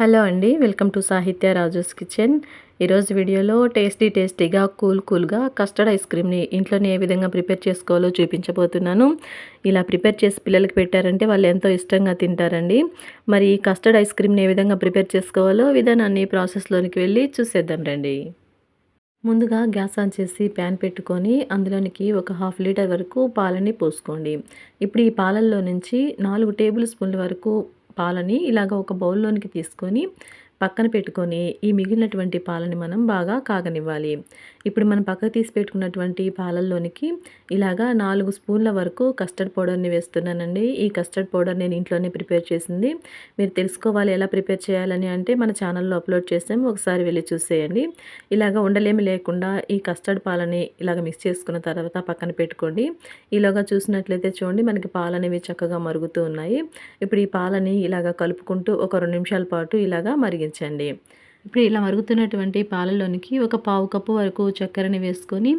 Hello అండి welcome to సాహిత్య Raju's kitchen. ఈరోజు వీడియోలో టేస్టీ టేస్టీగా కూల్ కూల్గా కస్టర్డ్ ఐస్ క్రీమ్ని ఇంట్లోనే ఏ విధంగా ప్రిపేర్ చేసుకోవాలో చూపించబోతున్నాను. ఇలా ప్రిపేర్ చేసి పిల్లలకి పెట్టారంటే వాళ్ళు ఎంతో ఇష్టంగా తింటారండి. మరి ఈ కస్టర్డ్ ఐస్ క్రీమ్ని ఏ విధంగా ప్రిపేర్ చేసుకోవాలో విధానాన్ని ప్రాసెస్లోనికి వెళ్ళి చూసేద్దాం రండి. ముందుగా గ్యాస్ ఆన్ చేసి ప్యాన్ పెట్టుకొని అందులోనికి ఒక హాఫ్ లీటర్ వరకు పాలని పోసుకోండి. ఇప్పుడు ఈ పాలల్లో నుంచి నాలుగు టేబుల్ స్పూన్ల వరకు పాలని ఇలాగ ఒక బౌల్లోనికి తీసుకొని పక్కన పెట్టుకొని ఈ మిగిలినటువంటి పాలని మనం బాగా కాగనివ్వాలి. ఇప్పుడు మనం పక్కకు తీసి పెట్టుకున్నటువంటి పాలల్లోనికి ఇలాగా నాలుగు స్పూన్ల వరకు కస్టర్డ్ పౌడర్ని వేస్తున్నానండి. ఈ కస్టర్డ్ పౌడర్ నేను ఇంట్లోనే ప్రిపేర్ చేసింది. మీరు తెలుసుకోవాలి ఎలా ప్రిపేర్ చేయాలని అంటే మన ఛానల్లో అప్లోడ్ చేసాము. ఒకసారి వెళ్ళి చూసేయండి. ఇలాగ ఉండలేమి లేకుండా ఈ కస్టర్డ్ పాలని ఇలాగ మిక్స్ చేసుకున్న తర్వాత పక్కన పెట్టుకోండి. ఇలాగా చూసినట్లయితే చూడండి మనకి పాలు అనేవి చక్కగా మరుగుతూ ఉన్నాయి. ఇప్పుడు ఈ పాలని ఇలాగ కలుపుకుంటూ ఒక రెండు నిమిషాల పాటు ఇలాగా మరిగించండి ఇప్పుడు ఇలా మరుగుతున్నటువంటి పాలలోనికి ఒక పావు కప్పు వరకు చక్కెరని వేసుకొని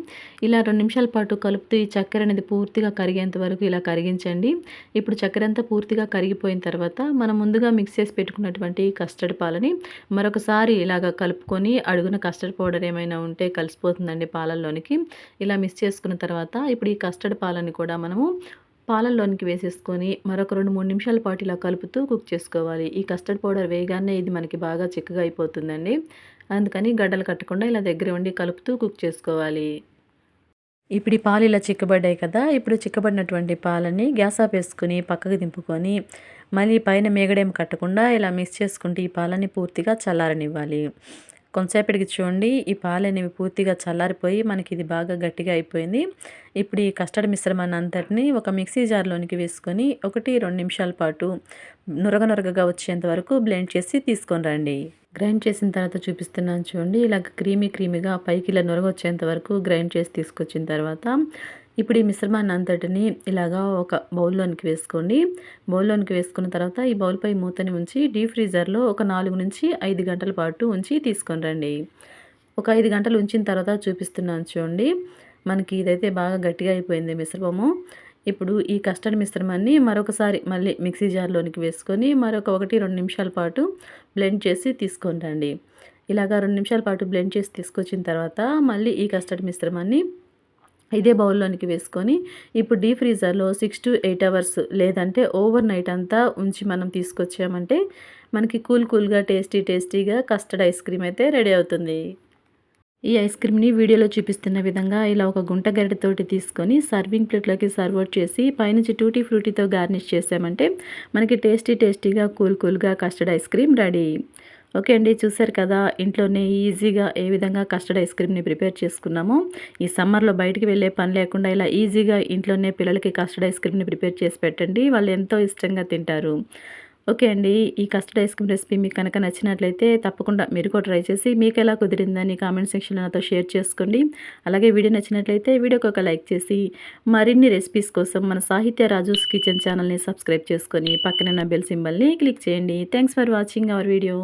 ఇలా రెండు నిమిషాల పాటు కలుపుతూ ఈ చక్కెర అనేది పూర్తిగా కరిగేంత వరకు ఇలా కరిగించండి. ఇప్పుడు చక్కెర అంతా పూర్తిగా కరిగిపోయిన తర్వాత మనం ముందుగా మిక్స్ చేసి పెట్టుకున్నటువంటి కస్టర్డ్ పాలని మరొకసారి ఇలాగ కలుపుకొని అడుగున కస్టర్డ్ పౌడర్ ఏమైనా ఉంటే కలిసిపోతుందండి పాలల్లోనికి. ఇలా మిక్స్ చేసుకున్న తర్వాత ఇప్పుడు ఈ కస్టర్డ్ పాలని కూడా మనము పాలల్లోనికి వేసేసుకొని మరొక రెండు మూడు నిమిషాల పాటు ఇలా కలుపుతూ కుక్ చేసుకోవాలి. ఈ కస్టర్డ్ పౌడర్ వేయగానే ఇది మనకి బాగా చిక్కగా అయిపోతుందండి. అందుకని గడ్డలు కట్టకుండా ఇలా దగ్గర ఉండి కలుపుతూ కుక్ చేసుకోవాలి. ఇప్పుడు ఈ పాలు ఇలా చిక్కబడ్డాయి కదా ఇప్పుడు చిక్కబడినటువంటి పాలని గ్యాస్ ఆఫ్ వేసుకుని పక్కకు దింపుకొని మళ్ళీ పైన మేగడేం కట్టకుండా ఇలా మిక్స్ చేసుకుంటే ఈ పాలని పూర్తిగా చల్లారనివ్వాలి. కొంతసేపటికి చూడండి ఈ పాలు అనేవి పూర్తిగా చల్లారిపోయి మనకి ఇది బాగా గట్టిగా అయిపోయింది. ఇప్పుడు ఈ కస్టర్డ్ మిశ్రమాన్ని అంతటిని ఒక మిక్సీ జార్లోనికి వేసుకొని ఒకటి రెండు నిమిషాల పాటు నురగ నురగగా వచ్చేంత వరకు బ్లెండ్ చేసి తీసుకొని రండి. గ్రైండ్ చేసిన తర్వాత చూపిస్తున్నాను చూడండి ఇలా క్రీమీ క్రీమీగా పైకి ఇలా నురగ వచ్చేంత వరకు గ్రైండ్ చేసి తీసుకొచ్చిన తర్వాత ఇప్పుడు ఈ మిశ్రమాన్ని అంతటిని ఇలాగా ఒక బౌల్లోనికి వేసుకోండి. బౌల్లోనికి వేసుకున్న తర్వాత ఈ బౌల్పై మూతని ఉంచి డీప్ ఫ్రీజర్లో ఒక నాలుగు నుంచి ఐదు గంటల పాటు ఉంచి తీసుకొని రండి. ఒక ఐదు గంటలు ఉంచిన తర్వాత చూపిస్తున్నాను చూడండి. మనకి ఇదైతే బాగా గట్టిగా అయిపోయింది మిశ్రమము. ఇప్పుడు ఈ కస్టర్డ్ మిశ్రమాన్ని మరొకసారి మళ్ళీ మిక్సీ జార్లోనికి వేసుకొని మరొక ఒకటి రెండు నిమిషాల పాటు బ్లెండ్ చేసి తీసుకొని రండి. ఇలాగా రెండు నిమిషాల పాటు బ్లెండ్ చేసి తీసుకొచ్చిన తర్వాత మళ్ళీ ఈ కస్టర్డ్ మిశ్రమాన్ని ఇదే బౌల్లోనికి వేసుకొని ఇప్పుడు డీప్ ఫ్రీజర్లో సిక్స్ టు ఎయిట్ అవర్స్ లేదంటే ఓవర్ నైట్ అంతా ఉంచి మనం తీసుకొచ్చామంటే మనకి కూల్ కూల్గా టేస్టీ టేస్టీగా కస్టర్డ్ ఐస్ క్రీమ్ అయితే రెడీ అవుతుంది. ఈ ఐస్ క్రీమ్ని వీడియోలో చూపిస్తున్న విధంగా ఇలా ఒక గుంట గరిటతోటి తీసుకొని సర్వింగ్ ప్లేట్లోకి సర్వ్ అవుట్ చేసి పైనుంచి టూటీ ఫ్రూటీతో గార్నిష్ చేసామంటే మనకి టేస్టీ టేస్టీగా కూల్ కూల్గా custard ice cream ready. Okay అండి చూసారు కదా ఇంట్లోనే ఈజీగా ఏ విధంగా కస్టర్డ్ ఐస్ క్రీమ్ని ప్రిపేర్ చేసుకున్నామో ఈ సమ్మర్లో బయటికి వెళ్ళే పని లేకుండా ఇలా ఈజీగా ఇంట్లోనే పిల్లలకి కస్టర్డ్ ఐస్ క్రీమ్ని ప్రిపేర్ చేసి పెట్టండి వాళ్ళు ఎంతో ఇష్టంగా తింటారు. ఓకే అండి ఈ కస్టర్డ్ ఐస్ క్రీమ్ రెసిపీ మీకు కనుక నచ్చినట్లయితే తప్పకుండా మీరు కూడా ట్రై చేసి మీకు ఎలా కుదిరిందని కామెంట్ సెక్షన్లో నాతో షేర్ చేసుకోండి. అలాగే వీడియో నచ్చినట్లయితే వీడియోకి ఒక లైక్ చేసి మరిన్ని రెసిపీస్ కోసం మన సాహిత్య రాజూస్ కిచెన్ ఛానల్ని సబ్స్క్రైబ్ చేసుకొని పక్కన బెల్ సింబల్ని క్లిక్ చేయండి. Thanks for watching our video.